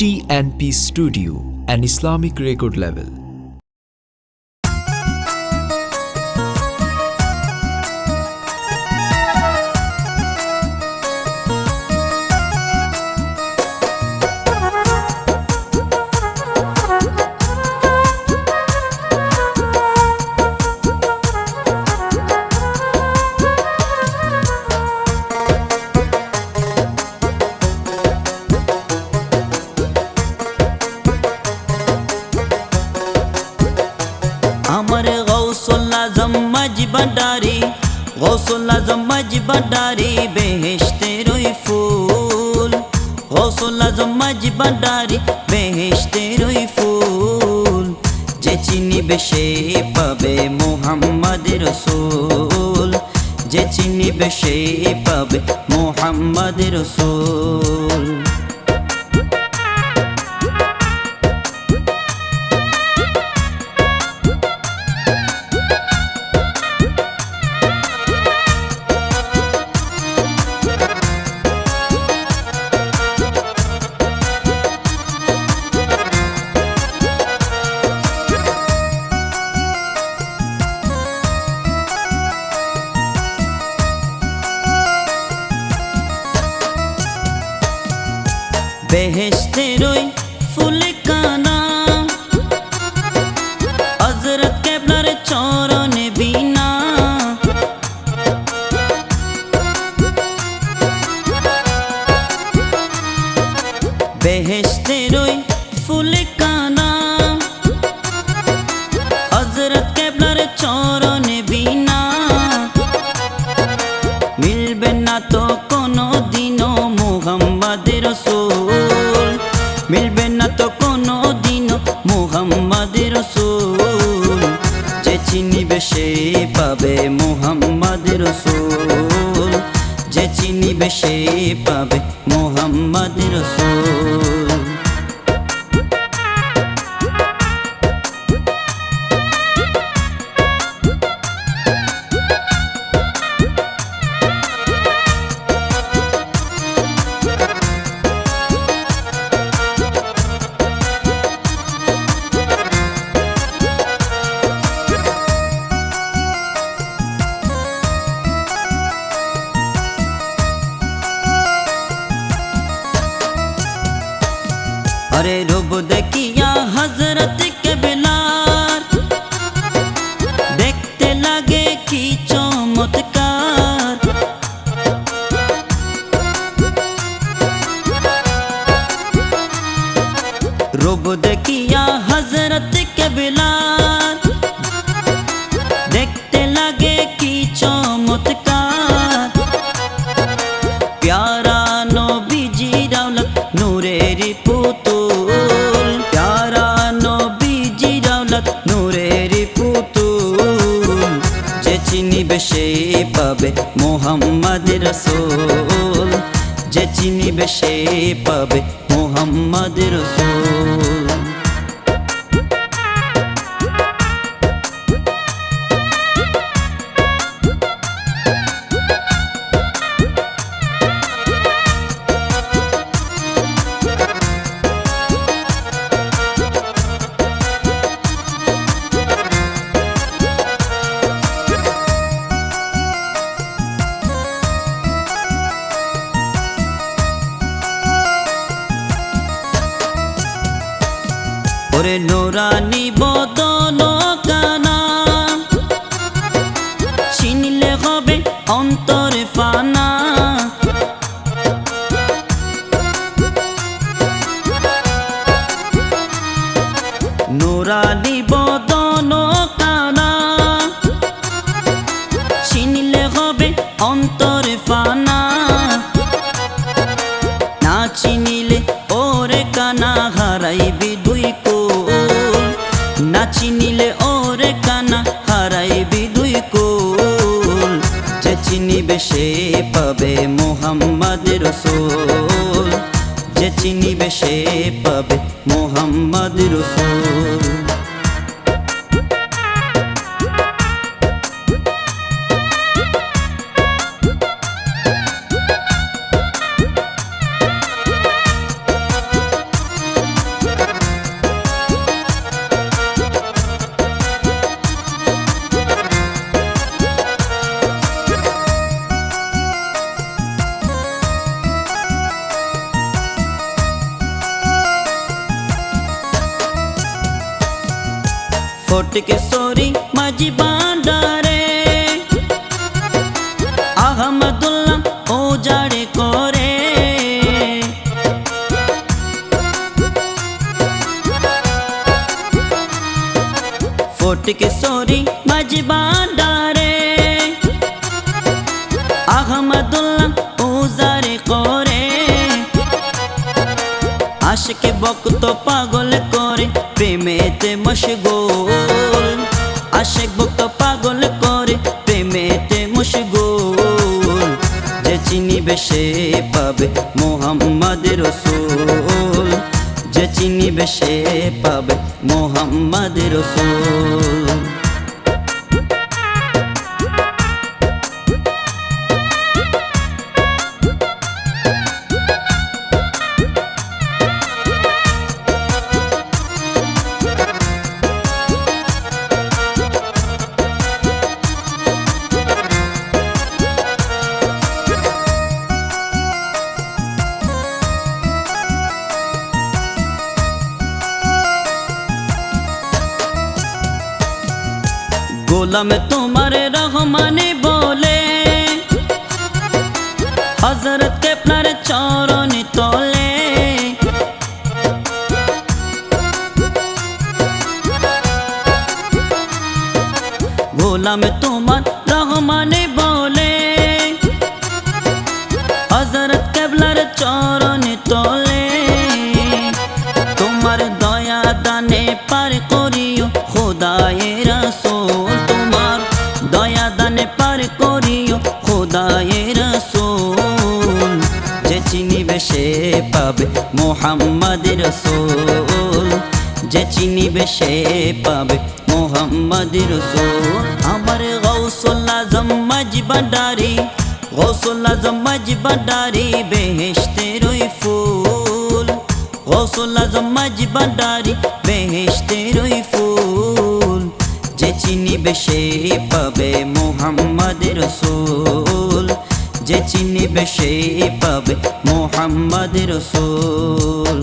TNP Studio, an Islamic record label. গৌসল্লা জম্মাজ বাডারি বেহেশতের ওই ফুল। গৌসল্লা জম্মাজ বাডারি বেহেশতের ওই ফুল। যে চিনিবে সে পাবে মোহাম্মদ রসুল। যে চিনিবে সে পাবে মোহাম্মদ রসুল। বেহেশতের ওই পাবে মোহাম্মদ রসুল। যে চিনিবে সে পাবে মোহাম্মদ রসুল। अरे रूप চিনিবে সে পাবে মোহাম্মদ রসুল। যে চিনিবে সে পাবে মোহাম্মদ রসুল। মোহাম্মদ সরি মাঝি বান্ডারে আহমদুল্লাহ ও জাড়ে করে ফটিকে সরি মাঝি বান্ডারে আহমদুল্লাহ উজারে করে আশকে বক্ত পাগল করে প্রেমেতে মশগুল আশেক ভক্ত পাগল করে, প্রেমেতে মুশগুল। যে চিনিবে সে পাবে মোহাম্মদ রসুল। যে চিনিবে সে পাবে মোহাম্মদ রসুল। গোলাম তোমার রহমানে বলে। হজরত কেপলার চরণ তলে। গোলাম তোমার রহমানে বলে। হজরত কেবলার চরণ তলে। মোহাম্মদ রসুল। যে চিনিবে সে পাবে মোহাম্মদ রসুল। আমার গৌসুল আজম মজবডারি গৌসুল আজম মজবডারি বেহেশতের ওই ফুল। গৌসুল আজম মজবডারি বেহেশতের ওই ফুল। যে চিনিবে সে পাবে মোহাম্মদ রসুল। যে চিনিবে সে পাবে মোহাম্মদ রসুল।